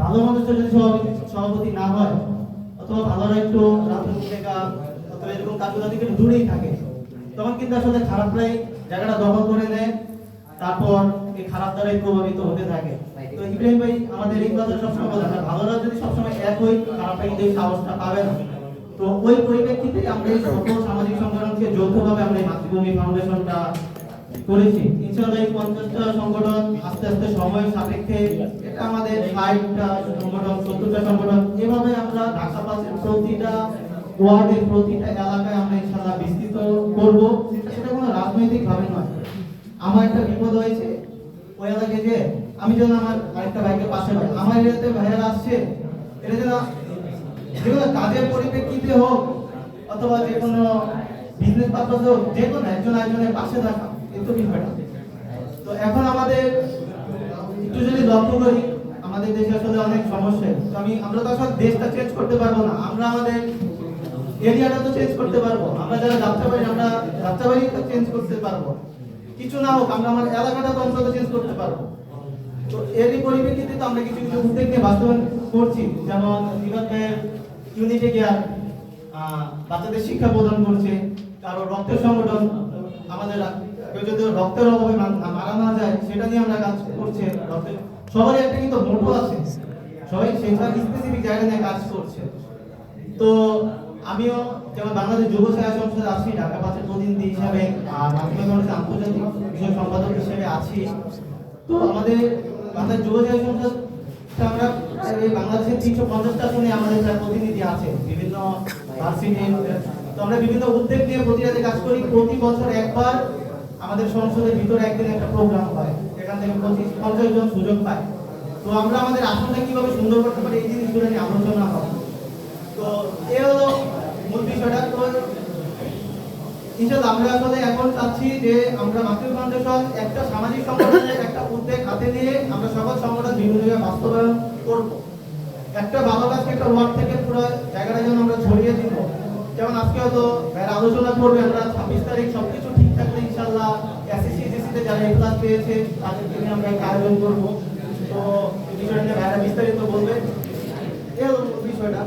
ভালো মানুষের যদি সভাপতি না হয়, অথবা ভালোরা একটু অথবা এরকম কাজগুলো থেকে দূরেই থাকে, তখন কিন্তু আসলে খারাপরাই জায়গাটা দখল করে নেয়, তারপর এই খারাপ দ্বারাই প্রভাবিত হতে থাকে। তো ইব্রাহিম ভাই, আমাদের এই কথা সবসময় বলে না, ভালোরা যদি সবসময় এক হই খারাপরা কিন্তু এই সাহসটা পাবে না। তো ওই পরিপ্রেক্ষিতে আমরা এই সকল সামাজিক সংগঠনকে যৌথভাবে আমরা এই মাতৃভূমি ফাউন্ডেশনটা করেছি। এই পঞ্চাশটা সংগঠন আস্তে আস্তে সময়ের সাপেক্ষে এটা আমাদের ষাটটা সংগঠন, সত্তরটা সংগঠন, এভাবে আমরা ঢাকা পাশের প্রতিটা ওয়ার্ডের প্রতিটা এলাকায় আমরা বিস্তৃত করব। সেটা কোনো রাজনৈতিক ভাবে নয়। আমার একটা বিপদ হয়েছে ওই এলাকায় যে আমি আমার আরেকটা ভাইকে পাশে পাই। আমার এলাকাতে ভাইয়ারা আসছে এটা যেন যে কোনো কাজের পরিপ্রেক্ষিতে হোক অথবা যে কোনো বিজনেস পারপাসে হোক, যে কোনো একজন একজনের পাশে থাকা। এই তো বিষয়টা তো এখন আমাদের, একটু যদি লক্ষ্য করি, আমাদের দেশে আসলে অনেক সমস্যা। তো আমি, আমরা তো আসলে দেশটা চেঞ্জ করতে পারব না। আমরা আমাদের এরিয়াটা তো চেঞ্জ করতে পারব। আমরা যারা যাত্রাবাড়ি, আমরা যাত্রাবাড়ি চেঞ্জ করতে পারব। কিছু না হোক, আমরা আমার এলাকাটা তো অন্তত চেঞ্জ করতে পারব। তো এরই পরিপ্রেক্ষিতে তো আমরা কিছু কিছু উদ্যোগ নিয়ে বাস্তবায়ন করছি। যেমন বিগতের ইউনিটি কেয়ার বাচ্চাদের শিক্ষা প্রদান করছে। কারও রক্তের সংগঠন, আমাদের রক্তের অভাবে মারা না যায়, সেটা নিয়ে আমরা কাজ করছে সবারই একটা কিন্তু মোটো আছে। সবাই সেটা স্পেসিফিক জায়গা নিয়ে কাজ করছে। তো আমিও যেমন বাংলাদেশ যুব সেবা সংসদ আছি, ঢাকা পাঁচের প্রতিনিধি হিসাবে, আর মাধ্যমিক কলেজের আন্তর্জাতিক বিষয় সম্পাদক হিসেবে আছি। তো আমাদের বাংলাদেশ যুব সেবা সংসদ আমরা বাংলাদেশের তিনশো পঞ্চাশটা শুনে আমাদের প্রায় প্রতিনিধি আছে, বিভিন্ন তো আমরা বিভিন্ন উদ্যোগ নিয়ে প্রতিরাতে কাজ করি। প্রতি বছর একবার আমাদের সংসদের ভিতরে একদিন একটা প্রোগ্রাম হয়। এখান থেকে পঁচিশ, পঞ্চাশ জন সুযোগ পায়। তো আমরা আমাদের আসনটা কীভাবে সুন্দর করতে পারি এই জিনিসগুলো নিয়ে আলোচনা হয় তো এ হলো মূল বিষয়টা। তো ইনশাআল্লাহ আমরা আসলে এখন চাচ্ছি যে আমরা মাতৃ ফাউন্ডেশন একটা সামাজিক সংগঠনের একটা উদ্যোগ হাতে নিয়ে আমরা সকল সংগঠন বিভিন্ন জায়গায় বাস্তবায়ন করব। একটা ভালো কাজকে একটা ওয়ার্ড থেকে পুরো জায়গাটা যেন আমরা ছড়িয়ে দিব। যেমন আজকে হয়তো আলোচনা করবে আমরা ছাব্বিশ তারিখ সবকিছু যারা এ প্লাস পেয়েছে তাদেরকে নিয়ে আমরা একটা আয়োজন করব। তো বিষয়টা ভাইরা বিস্তারিত বলবে। এরকম বিষয়টা।